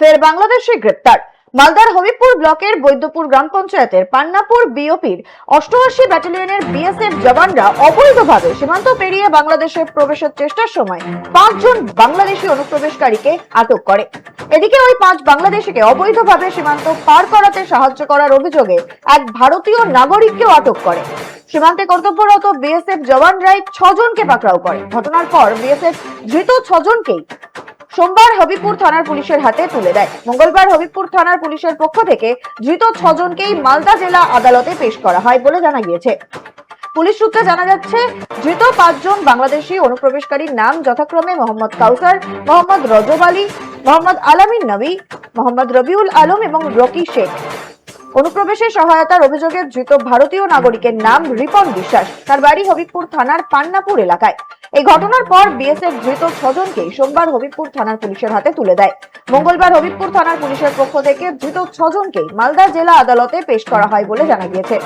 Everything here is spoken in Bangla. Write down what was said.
ফের বাংলাদেশে গ্রেপ্তার। মালদার হবিবপুর ব্লকের বৈদ্যপুর গ্রাম পঞ্চায়েতের পান্নাপুর বিওপির অষ্টআশি ব্যাটালিয়নের বিএসএফ জওয়ানরা অবৈধভাবে সীমান্ত পেরিয়ে বাংলাদেশে প্রবেশের চেষ্টার সময় পাঁচজন বাংলাদেশি অনুপ্রবেশকারীকে আটক করে। এদিকে ওই পাঁচ বাংলাদেশিকে অবৈধভাবে সীমান্ত পার করাতে সাহায্য করার অভিযোগে এক ভারতীয় নাগরিককেও আটক করে। সীমান্তে কর্তব্যরত বিএসএফ জওয়ানরাই ছজনকে পাকড়াও করে। ঘটনার পর বিএসএফ ধৃত ছজনকেই সোমবার হবিপুর থানার পুলিশের হাতে তুলে দেয়। মঙ্গলবার হবিপুর থানার পুলিশের পক্ষ থেকে ধৃত ছজনকেই মালদা জেলা আদালতে পেশ করা হয় বলে জানা গিয়েছে। পুলিশ সূত্রে জানা যাচ্ছে, ধৃত পাঁচজন বাংলাদেশি অনুপ্রবেশকারীর নাম যথাক্রমে মোহাম্মদ কাউসার, মোহাম্মদ রজব আলী, মোহাম্মদ আলামিন নবী, মোহাম্মদ রবিউল আলম এবং রকি শেখ। অনুপ্রবেশে সহায়তার অভিযোগে ধৃত ভারতীয় নাগরিকের নাম রিপন বিশ্বাস। তার বাড়ি হবিবপুর থানার পান্নাপুর এলাকায়। এই ঘটনার পর বিএসএফ ধৃত ছজনকে সোমবার হবিবপুর থানার পুলিশের হাতে তুলে দেয়। মঙ্গলবার হবিবপুর থানার পুলিশের পক্ষ থেকে ধৃত ছজনকে মালদা জেলা আদালতে পেশ করা হয় বলে জানা গিয়েছে।